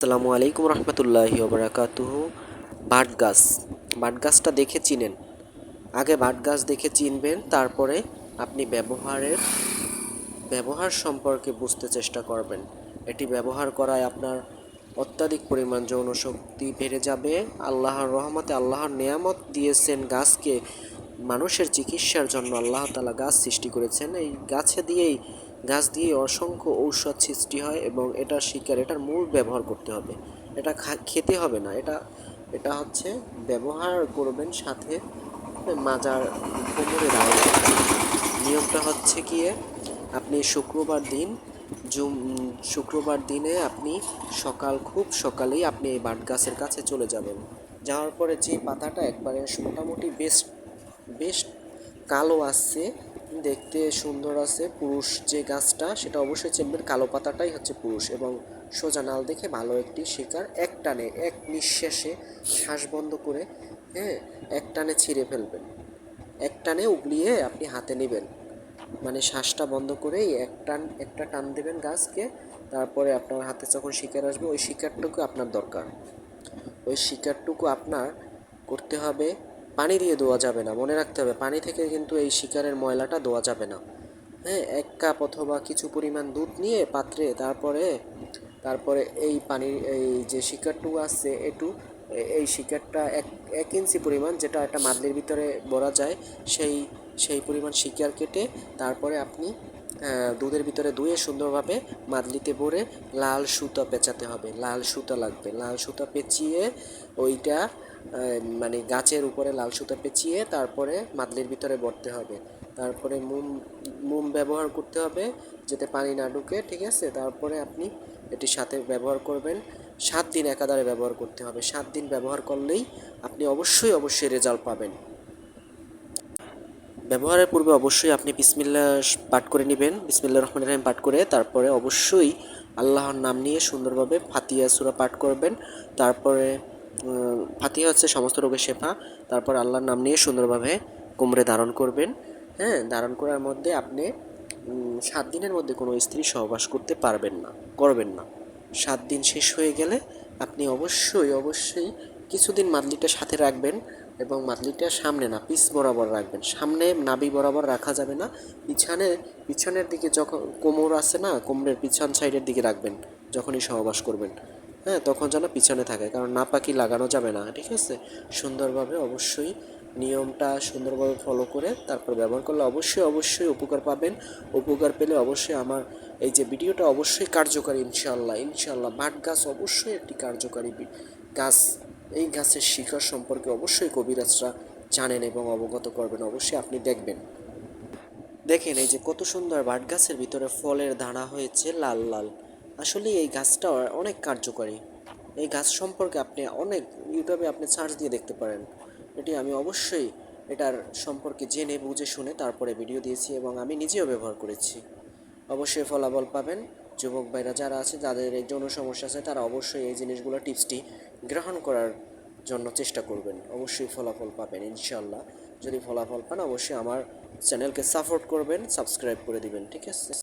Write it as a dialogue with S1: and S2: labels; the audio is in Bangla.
S1: আসসালামু আলাইকুম রহমতুল্লাহি ওবরাকাতুহ। বাট গাছ। বাট গাছটা দেখে চিনেন। আগে বাট গাছ দেখে চিনবেন, তারপরে আপনি ব্যবহারের, ব্যবহার সম্পর্কে বুঝতে চেষ্টা করবেন। এটি ব্যবহার করায় আপনার অত্যাধিক পরিমাণ যৌন শক্তি বেড়ে যাবে। আল্লাহর রহমতে আল্লাহর নেয়ামত দিয়েছেন গাছকে। মানুষের চিকিৎসার জন্য আল্লাহ তালা গাছ সৃষ্টি করেছেন। এই গাছে দিয়েই গাছ দিয়ে অসংখ্য ঔষধ সৃষ্টি হয় এবং এটার শিকার, এটার মূল ব্যবহার করতে হবে। এটা খেতে হবে না। এটা এটা হচ্ছে ব্যবহার করবেন সাথে মাজার কোমরে দাঁড়ানো। নিয়মটা হচ্ছে গিয়ে আপনি শুক্রবার দিন জুম, শুক্রবার দিনে আপনি সকাল, খুব সকালেই আপনি এই বাট গাছের কাছে চলে যাবেন। যাওয়ার পরে যে পাতাটা একবারে মোটামুটি বেশ বেশ কালো আসছে দেখতে সুন্দর আছে। পুরুষ যে গাছটা, সেটা অবশ্যই চেনবেন কালো পাতাটাই হচ্ছে পুরুষ এবং সোজা নাল দেখে ভালো একটি শিকার। এক টানে, এক নিঃশ্বাসে শ্বাস বন্ধ করে হ্যাঁ এক টানে ছিঁড়ে ফেলবেন। এক টানে উগলিয়ে আপনি হাতে নেবেন। মানে শ্বাসটা বন্ধ করেই এক টান, একটা টান দেবেন গাছকে। তারপরে আপনার হাতে যখন শিকার আসবে, ওই শিকারটুকু আপনার দরকার। ওই শিকারটুকু আপনার করতে হবে পানি দিয়ে ধোয়া যাবে না, মনে রাখতে হবে। পানি থেকে কিন্তু এই শিকারের ময়লাটা ধোয়া যাবে না। হ্যাঁ এক কাপ অথবা কিছু পরিমাণ দুধ নিয়ে পাত্রে তারপরে তারপরে এই পানির, এই যে শিকারটুকু আছে একটু এই শিকারটা এক এক ইঞ্চি পরিমাণ যেটা একটা মাদলির ভিতরে ভরা যায়, সেই সেই পরিমাণ শিকার কেটে তারপরে আপনি দুধের ভিতরে ধুয়ে সুন্দরভাবে মাদলিতে ভরে লাল সুতা পেঁচাতে হবে। লাল সুতা লাগবে। লাল সুতা পেঁচিয়ে ওইটা মানে গাছের উপরে লাল সুতা পেঁচিয়ে তারপরে মাদলির ভিতরে ভরতে হবে। তারপরে মোম মোম ব্যবহার করতে হবে যাতে পানি না ঢুকে, ঠিক আছে? তারপরে আপনি এটির সাথে ব্যবহার করবেন। সাত দিন একাধারে ব্যবহার করতে হবে। সাত দিন ব্যবহার করলেই আপনি অবশ্যই অবশ্যই রেজাল্ট পাবেন। ব্যবহারের পূর্বে অবশ্যই আপনি বিসমিল্লা পাঠ করে নেবেন। বিসমিল্লা রহমান রহিম পাঠ করে তারপরে অবশ্যই আল্লাহর নাম নিয়ে সুন্দরভাবে ফাতিয়া সুরা পাঠ করবেন। তারপরে ফাতিয়া হচ্ছে সমস্ত রোগের শেফা। তারপর আল্লাহর নাম নিয়ে সুন্দরভাবে কোমরে ধারণ করবেন। হ্যাঁ ধারণ করার মধ্যে আপনি সাত দিনের মধ্যে কোনো স্ত্রী সহবাস করতে পারবেন না, করবেন না। সাত দিন শেষ হয়ে গেলে আপনি অবশ্যই অবশ্যই কিছুদিন মাদলিটা সাথে রাখবেন। এবং মাদলিটা সামনে না, পিস বরাবর রাখবেন। সামনে নাবি বরাবর রাখা যাবে না। পিছনে, পিছনের দিকে যখন কোমর আছে না, কোমরের পিছন সাইডের দিকে রাখবেন, যখনই সহবাস করবেন। হ্যাঁ তখন যেন পিছনে থাকে, কারণ নাপাকি লাগানো যাবে না, ঠিক আছে? সুন্দরভাবে অবশ্যই নিয়মটা সুন্দরভাবে ফলো করে তারপর ব্যবহার করলে অবশ্যই অবশ্যই উপকার পাবেন। উপকার পেলে অবশ্যই আমার এই যে ভিডিওটা অবশ্যই কার্যকারী ইনশাল্লাহ ইনশাল্লাহ বাট গাছ অবশ্যই একটি কার্যকারী গাছ। এই গাছের শিকড় সম্পর্কে অবশ্যই কবিরাজরা জানেন এবং অবগত করবেন, অবশ্যই আপনি দেখবেন। দেখেন এই যে কত সুন্দর বাট গাছের ভিতরে ফলের দানা হয়েছে লাল লাল। আসলে এই গাছটা অনেক কার্যকারী। এই গাছ সম্পর্কে আপনি অনেক ইউটিউবে আপনি সার্চ দিয়ে দেখতে পারেন। এটি আমি অবশ্যই এটার সম্পর্কে জেনে, বুঝে, শুনে তারপরে ভিডিও দিয়েছি এবং আমি নিজেও ব্যবহার করেছি। অবশ্যই ফলাফল পাবেন। যুবক ভাইরা যারা আছে, যাদের এই যৌন সমস্যা আছে, তারা অবশ্যই এই জিনিসগুলো টিপসটি গ্রহণ করার জন্য চেষ্টা করবেন। অবশ্যই ফলাফল পাবেন ইনশাল্লাহ যদি ফলাফল পান, অবশ্যই আমার চ্যানেলকে সাপোর্ট করবেন, সাবস্ক্রাইব করে দিবেন, ঠিক আছে?